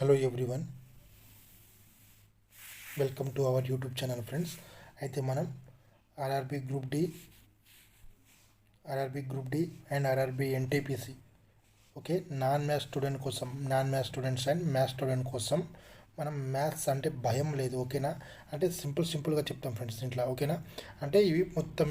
Hello everyone welcome to our YouTube channel friends అయితే మనం RRB group D RRB group D and RRB NTPC okay non maths student కోసం non maths students and maths student కోసం మనం maths అంటే భయం లేదు ఓకేనా అంటే సింపుల్ సింపుల్గా చెప్తాం ఫ్రెండ్స్ దీంట్లో ఓకేనా అంటే ఇవి మొత్తం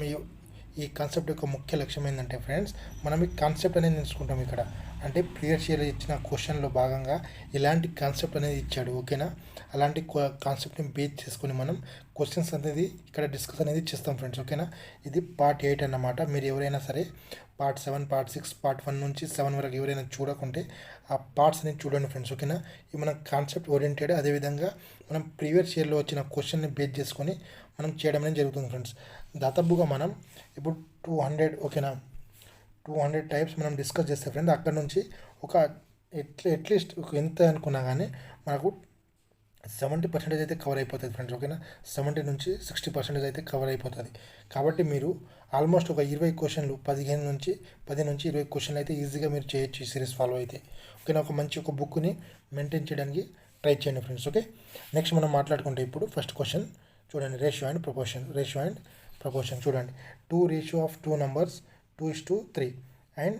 ఈ- కాన్సెప్ట్ యొక్క ముఖ్య లక్ష్యం ఏంటంటే ఫ్రెండ్స్ మనం ఈ కాన్సెప్ట్ అనేది తెలుసుకుంటాం ఇక్కడ. అంటే ప్రియర్ ఇయర్ ఇచ్చిన క్వశ్చన్లో భాగంగా ఇలాంటి కాన్సెప్ట్ అనేది ఇచ్చాడు ఓకేనా అలాంటి కాన్సెప్ట్ని బేస్ చేసుకొని మనం క్వశ్చన్స్ అనేది ఇక్కడ డిస్కస్ అనేది చేస్తాం ఫ్రెండ్స్ ఓకేనా ఇది పార్ట్ ఎయిట్ అన్నమాట. మీరు ఎవరైనా సరే part seven part six part one నుంచి సెవెన్ వరకు ఎవరైనా చూడకుంటే ఆ పార్ట్స్ అనేది చూడండి ఫ్రెండ్స్ ఓకేనా ఇది మన కాన్సెప్ట్ ఓరియంటెడ్ అదేవిధంగా మనం ప్రీవియస్ ఇయర్లో వచ్చిన క్వశ్చన్ని బేస్ చేసుకొని మనం చేయడం అనేది జరుగుతుంది ఫ్రెండ్స్ దాదాపుగా మనం ఇప్పుడు టూ హండ్రెడ్ ఓకేనా టూ హండ్రెడ్ టైప్స్ మనం డిస్కస్ చేస్తే ఫ్రెండ్ అక్కడ నుంచి ఒక ఎట్లా అట్లీస్ట్ ఎంత అనుకున్నా కానీ మనకు సెవెంటీ పర్సెంటేజ్ అయితే కవర్ అయిపోతుంది ఫ్రెండ్స్ ఓకేనా సెవెంటీ నుంచి సిక్స్టీ పర్సెంటేజ్ అయితే కవర్ అయిపోతుంది. కాబట్టి మీరు ఆల్మోస్ట్ ఒక ఇరవై క్వశ్చన్లు పదిహేను నుంచి పది నుంచి ఇరవై క్వశ్చన్లు అయితే ఈజీగా మీరు చేయొచ్చు ఈ సిరీస్ ఫాలో అయితే. ఓకేనా ఒక మంచి ఒక బుక్ని మెయింటైన్ చేయడానికి ట్రై చేయండి ఫ్రెండ్స్ ఓకే నెక్స్ట్ మనం మాట్లాడుకుంటే ఇప్పుడు ఫస్ట్ క్వశ్చన్ చూడండి ratio and proportion ratio and proportion చూడండి. Two ratio of two numbers two is to three and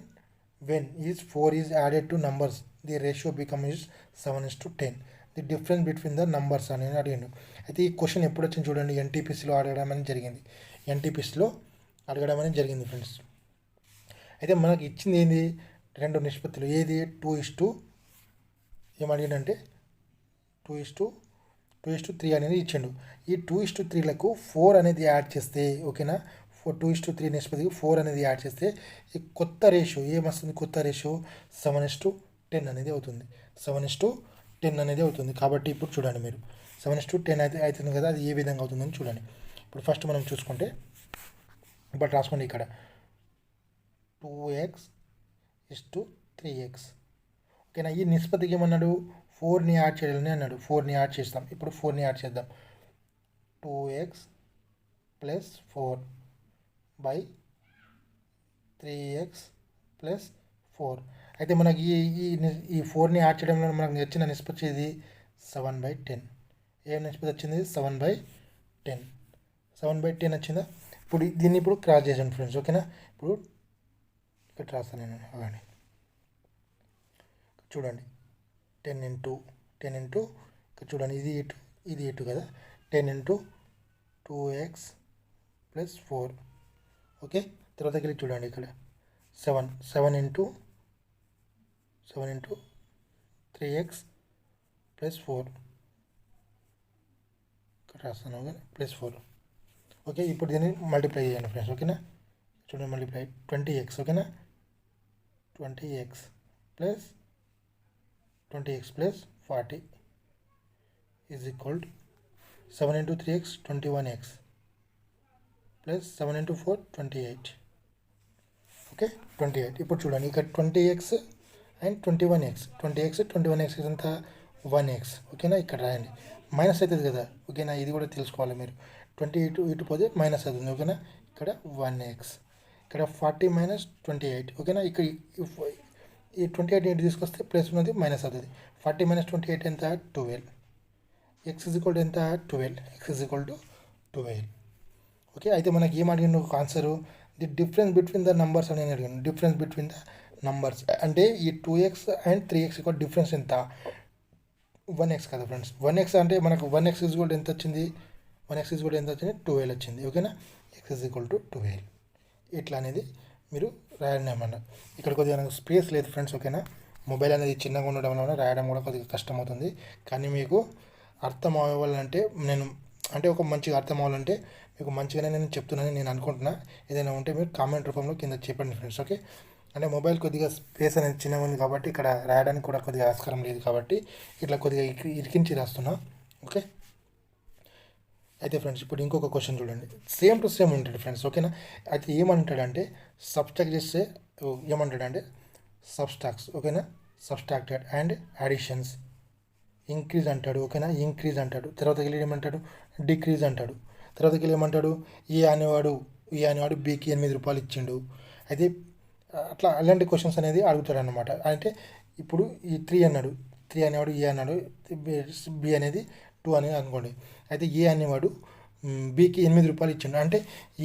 when is four is added to numbers the ratio become is seven is to ten the difference between the numbers అని అడిగాను అయితే ఈ question ఎప్పుడు వచ్చింది చూడండి ఎన్టీపీసీలో అడగడం అనేది జరిగింది. ఎన్టీపీసీలో అడగడం అనేది జరిగింది ఫ్రెండ్స్ అయితే మనకి ఇచ్చింది ఏంది? రెండు నిష్పత్తులు. ఏది? Two is to ఏమడిగాడంటే two is to two is to three అనేది ఇచ్చిండు. ఈ టూ ఇస్టు త్రీలకు ఫోర్ అనేది యాడ్ చేస్తే ఓకేనా four two is to three నిష్పత్తికి ఫోర్ అనేది యాడ్ చేస్తే ఈ కొత్త రేషియో ఏమొస్తుంది? కొత్త రేషియో సెవెన్ ఇస్టు టెన్ అనేది అవుతుంది. సెవెన్ ఇస్ టు టెన్ అనేది అవుతుంది. కాబట్టి ఇప్పుడు చూడండి మీరు. సెవెన్ ఇస్టు టెన్ అయితే అవుతుంది కదా? అది ఏ విధంగా అవుతుందని చూడండి. ఇప్పుడు ఫస్ట్ మనం చూసుకుంటే ఇప్పుడు రాసుకోండి ఇక్కడ. Two x is to three x ఓకేనా ఈ నిష్పత్తికి ఏమన్నాడు? ఫోర్ని యాడ్ చేయాలని అన్నాడు. ఫోర్ని యాడ్ చేస్తాం. ఇప్పుడు ఫోర్ని యాడ్ చేద్దాం. Two x plus four by three x plus four. అయితే మనకి ఈ ఈ ఈ ఫోర్ని యాడ్ చేయడంలో మనకు వచ్చిన నిష్పత్తి ఇది సెవెన్ బై టెన్. ఏం నిష్పత్తి వచ్చింది? Seven by ten. Seven by ten వచ్చిందా? ఇప్పుడు దీన్ని ఇప్పుడు క్రాస్ చేసాను ఫ్రెండ్స్. ఓకేనా? ఇప్పుడు ఇక్కడ రాస్తాను నేను. అలాగే చూడండి. టెన్ ఇంటూ టెన్ ఇంటూ ఇక్కడ చూడండి ఇది ఇటు ఇది ఇటు కదా? Ten into two x plus four. Okay? తర్వాతకి వెళ్ళి చూడండి ఇక్కడ. Seven seven into seven into three x plus four. ఇక్కడ రాస్తాను ఓకే ప్లస్ ఫోర్. ఓకే? ఇప్పుడు దీన్ని మల్టిప్లై చేయండి ఫ్రెండ్స్ ఓకేనా? చూడండి మల్టిప్లై ట్వంటీ ఎక్స్ ఓకేనా? Twenty x plus twenty x plus forty is equal to seven into three x twenty one x plus seven into four twenty eight okay twenty eight ఇప్పుడు చూడండి ఇక్కడ twenty x and twenty one x twenty x twenty one x ఇదంతా one X ఓకేనా? ఇక్కడ రాయండి. Minus అవుతుంది కదా? ఓకేనా? ఇది కూడా తెలుసుకోవాలి మీరు. ట్వంటీ ఇటు ఇటు పోతే మైనస్ అవుతుంది. ఓకేనా? ఇక్కడ వన్ ఎక్స్ ఇక్కడ ఫార్టీ మైనస్ ట్వంటీ ఎయిట్ ఓకేనా? ఇక్కడ ఈ- ట్వంటీ ఎయిట్ ఎయిట్ తీసుకొస్తే ప్లస్ ఉన్నది మైనస్ అవుతుంది. ఫార్టీ మైనస్ ట్వంటీ ఎయిట్ ఎంత? Twelve x is equal to ఎంత? Twelve x is equal to twelve okay అయితే మనకి ఏం అడిగిండు ఒక answer the difference between the numbers అని అడిగాను డిఫరెన్స్ బిట్వీన్ ద నంబర్స్ అంటే ఈ two x and three x యొక్క డిఫరెన్స్ ఎంత? వన్ ఎక్స్ కదా ఫ్రెండ్స్ వన్ ఎక్స్ అంటే మనకు వన్ ఎక్స్ ఈజ్ ఈక్వల్ ఎంత వచ్చింది? వన్ ఎక్స్ ఈజ్ ఈక్వల్ ఎంత వచ్చింది? ట్వెల్వ్ వచ్చింది. ఓకేనా x is equal to twelve ఇట్లా అనేది మీరు రాయండి అన్నమాట ఇక్కడ కొద్దిగా నాకు స్పేస్ లేదు ఫ్రెండ్స్ ఓకేనా మొబైల్ అనేది చిన్నగా ఉండడం వల్ల రాయడం కూడా కొద్దిగా కష్టం అవుతుంది కానీ మీకు అర్థం అవ్వాలంటే నేను అంటే ఒక మంచిగా అర్థం అవ్వాలంటే మీకు మంచిగానే నేను చెప్తున్నానని నేను అనుకుంటున్నా. ఏదైనా ఉంటే మీరు కామెంట్ రూపంలో కింద చెప్పండి ఫ్రెండ్స్ ఓకే అంటే మొబైల్ కొద్దిగా స్పేస్ అనేది చిన్నగా ఉంది కాబట్టి ఇక్కడ రాయడానికి కూడా కొద్దిగా ఆస్కారం లేదు కాబట్టి ఇట్లా కొద్దిగా ఇరికించి రాస్తున్నా ఓకే అయితే ఫ్రెండ్స్ ఇప్పుడు ఇంకొక క్వశ్చన్ చూడండి. సేమ్ టు సేమ్ ఉంటుంది ఫ్రెండ్స్ ఓకేనా? అయితే ఏమంటాడంటే సబ్స్ట్రాక్ట్ చేస్తే ఏమంటాడంటే సబ్స్టాక్స్ ఓకేనా? సబ్స్ట్రాక్టెడ్ అండ్ అడిషన్స్ ఇంక్రీజ్ అంటాడు ఓకేనా? ఇంక్రీజ్ అంటాడు. తర్వాత వెళ్ళి ఏమంటాడు? డిక్రీజ్ అంటాడు. తర్వాత వెళ్ళి ఏమంటాడు? ఏ అనేవాడు ఏ అనేవాడు బీకి ఎనిమిది రూపాయలు ఇచ్చిండు. అయితే అట్లా అలాంటి క్వశ్చన్స్ అనేది అడుగుతాడు అనమాట అంటే ఇప్పుడు ఈ త్రీ అన్నాడు. త్రీ అనేవాడు ఏ అన్నాడు బి అనేది టూ అని అనుకోండి. అయితే ఏ అనేవాడు? బీకి ఎనిమిది రూపాయలు ఇచ్చిండు. అంటే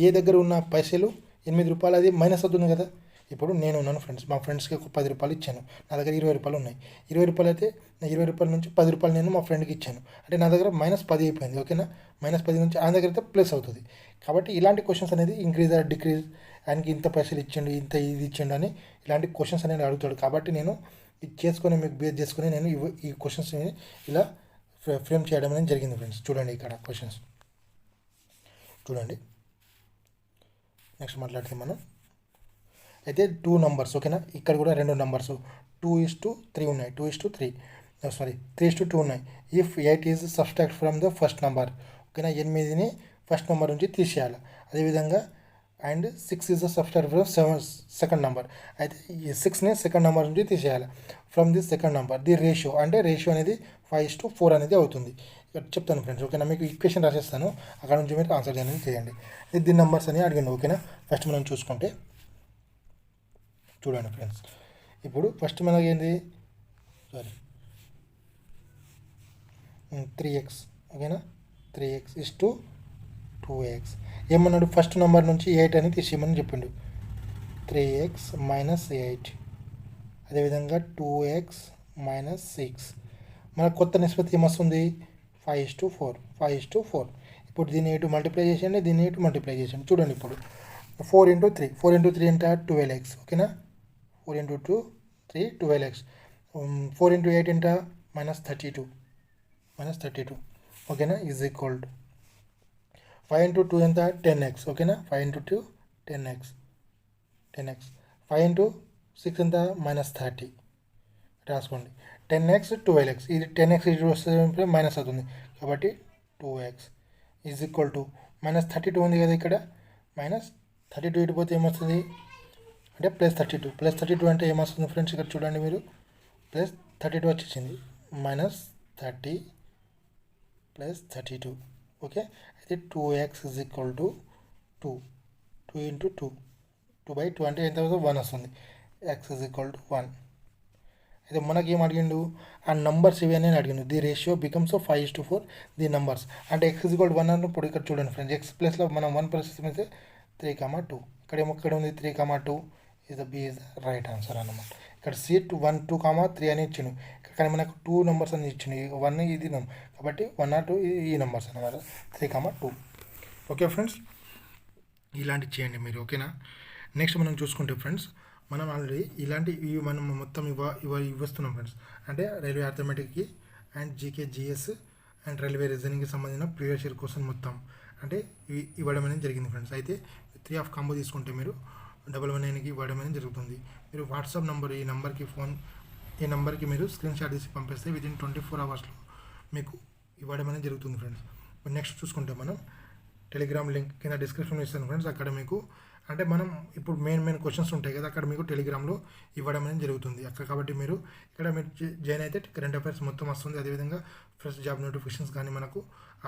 ఏ దగ్గర ఉన్న పైసలు ఎనిమిది రూపాయలు అది మైనస్ అవుతుంది కదా? ఇప్పుడు నేను ఉన్నాను ఫ్రెండ్స్ మా ఫ్రెండ్స్కి ఒక పది రూపాయలు ఇచ్చాను. నా దగ్గర ఇరవై రూపాయలు ఉన్నాయి. ఇరవై రూపాయలు అయితే నా ఇరవై రూపాయల నుంచి పది రూపాయలు నేను మా ఫ్రెండ్కి ఇచ్చాను. అంటే నా దగ్గర మైనస్ పది అయిపోయింది ఓకేనా? మైనస్ పది నుంచి ఆయన దగ్గర అయితే ప్లస్ అవుతుంది. కాబట్టి ఇలాంటి క్వశ్చన్స్ అనేది ఇంక్రీజ్ ఆర్ డిక్రీజ్ ఆయనకి ఇంత పైసలు ఇచ్చిండు ఇంత ఇది ఇచ్చిండు అని ఇలాంటి క్వశ్చన్స్ అనేది అడుగుతాడు. కాబట్టి నేను ఇది చేసుకొని మీకు బేస్ చేసుకొని నేను ఈ క్వశ్చన్స్ని ఇలా ఫ్రేమ్ చేయడం అనేది జరిగింది ఫ్రెండ్స్ చూడండి ఇక్కడ క్వశ్చన్స్ చూడండి. నెక్స్ట్ మాట్లాడితే మనం. అయితే టూ నంబర్స్ ఓకేనా ఇక్కడ కూడా రెండు numbers two is to three ఉన్నాయి. Two is to three sorry three is to two ఉన్నాయి. If eight is subtract from the first number ఓకేనా ఎనిమిదిని ఫస్ట్ నెంబర్ నుంచి తీసేయాలి. అదేవిధంగా and six is the subtract from seven second number. అయితే ఈ సిక్స్ని సెకండ్ నెంబర్ నుంచి తీసేయాలి. From the second number the ratio అంటే రేషియో అనేది ఫైవ్ ఇస్ టు ఫోర్ అనేది అవుతుంది. ఇక్కడ చెప్తాను ఫ్రెండ్స్ ఓకేనా మీకు ఈక్వేషన్ రాసేస్తాను. అక్కడ నుంచి మీరు ఆన్సర్ అనేది చేయండి. ఇది ది నెంబర్స్ అని అడిగండి ఓకేనా ఫస్ట్ మనం చూసుకుంటే చూడండి ఫ్రెండ్స్ ఇప్పుడు ఫస్ట్ మనకి ఏంటి సారీ త్రీ ఎక్స్ ఓకేనా three x is to two x ఏమన్నాడు? ఫస్ట్ నెంబర్ నుంచి ఎయిట్ అని తీసేయమని చెప్పిండు. త్రీ ఎక్స్ మైనస్ ఎయిట్ అదేవిధంగా టూ ఎక్స్ మైనస్ సిక్స్ మన కొత్త నిష్పత్తి ఏమొస్తుంది five is to four five is to four ఇప్పుడు దీన్ని ఎటు మల్టిప్లై చేసేయండి. దీన్ని ఎటు మల్టిప్లై చేసేయండి. చూడండి ఇప్పుడు. Four into three four into three అంటే ట్వెల్వ్ ఎక్స్ ఓకేనా four into two three twelve x four into eight ఇంట minus thirty two minus thirty two ఓకేనా is equal to five into two ఎంత? Ten x. ఓకేనా? Five into two ten x. Ten x. Five into six ఎంత? Minus thirty. రాసుకోండి. Ten x twelve x. ఇది ten X ఇటు వస్తే minus అవుతుంది. కాబట్టి two x is equal to minus thirty two ఉంది కదా ఇక్కడ. మైనస్ థర్టీ టూ ఇటు పోతే ఏమొస్తుంది? అంటే plus thirty two. Plus thirty two అంటే ఏమొస్తుంది ఫ్రెండ్స్? ఇక్కడ చూడండి మీరు. ప్లస్ థర్టీ టూ వచ్చేసింది. Minus thirty plus thirty two. Okay? అయితే two x is equal to two two into two two by two అంటే ఎంత వన్ వస్తుంది. X is equal to one అయితే మనకి ఏం అడిగిండు? ఆ నంబర్స్ ఇవి అని అడిగిండు. The ratio becomes five is to four the numbers అంటే ఎక్స్ ఇజ్ ఈక్వల్ వన్ అన్నప్పుడు ఇక్కడ చూడండి ఫ్రెండ్స్ ఎక్స్ ప్లస్లో మనం వన్ ప్లస్ అయితే త్రీ కామా టూ ఇక్కడ ఏమో ఇక్కడ ఉంది three comma two is the B is the right answer అన్నమాట. ఇక్కడ సీట్ వన్ టూ కామా త్రీ అని ఇచ్చిండు. కానీ మనకు టూ నెంబర్స్ అని ఇచ్చినాయి వన్ ఇది కాబట్టి వన్ ఆర్ టూ ఈ నెంబర్స్ అనమాట three comma two okay friends ఇలాంటివి చేయండి మీరు ఓకేనా నెక్స్ట్ మనం చూసుకుంటే ఫ్రెండ్స్ మనం ఆల్రెడీ ఇలాంటి ఇవి మనం మొత్తం ఇవ్వ ఇవ్వ ఇవ్వస్తున్నాం ఫ్రెండ్స్ అంటే railway అథమెటిక్కి and GK GS and railway రీజనింగ్కి సంబంధించిన ప్రీవియస్ ఇయర్ క్వశ్చన్ మొత్తం. అంటే ఇవి ఇవ్వడం అనేది జరిగింది ఫ్రెండ్స్ అయితే త్రీ ఆఫ్ కాంబో తీసుకుంటే మీరు డబల్ వన్ నైన్కి ఇవ్వడం అనేది జరుగుతుంది. మీరు వాట్సాప్ నెంబర్ ఈ నెంబర్కి ఫోన్ ఈ నెంబర్కి మీరు స్క్రీన్ షాట్ తీసి పంపిస్తే విదిన్ ట్వంటీ ఫోర్ అవర్స్లో మీకు ఇవ్వడం అనేది జరుగుతుంది ఫ్రెండ్స్ నెక్స్ట్ చూసుకుంటే మనం టెలిగ్రామ్ లింక్ కింద డిస్క్రిప్షన్లో ఇస్తాను ఫ్రెండ్స్ అక్కడ మీకు అంటే మనం ఇప్పుడు మెయిన్ మెయిన్ క్వశ్చన్స్ ఉంటాయి కదా అక్కడ మీకు టెలిగ్రామ్లో ఇవ్వడం అనేది జరుగుతుంది. అక్కడ కాబట్టి మీరు ఇక్కడ మీరు జాయిన్ అయితే కరెంట్ అఫైర్స్ మొత్తం వస్తుంది. అదేవిధంగా ఫ్రెష్ జాబ్ నోటిఫికేషన్స్ కానీ మనకు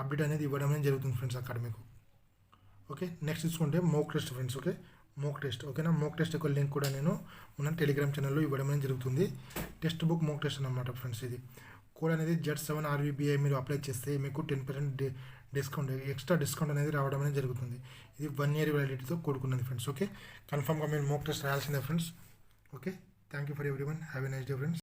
అప్డేట్ అనేది ఇవ్వడం అనేది జరుగుతుంది ఫ్రెండ్స్ అక్కడ మీకు. ఓకే నెక్స్ట్ చూసుకుంటే mock test friends okay mock test ఓకేనా మోక్ టెస్ట్ యొక్క లింక్ కూడా నేను మన టెలిగ్రామ్ ఛానల్లో ఇవ్వడం అనేది జరుగుతుంది. టెక్స్ట్ బుక్ మోక్ టెస్ట్ అనమాట ఫ్రెండ్స్ ఇది. కోడ్ అనేది జెడ్ సెవెన్ ఆర్వీబీఐ మీరు అప్లై చేస్తే మీకు ten percent discount extra discount అనేది రావడం అనేది జరుగుతుంది. ఇది వన్ ఇయర్ వ్యాలిడిటీతో కూడుకున్నది ఫ్రెండ్స్ ఓకే కన్ఫర్మ్గా మీరు mock test రాయాల్సిందే friends okay thank you for everyone have a nice day friends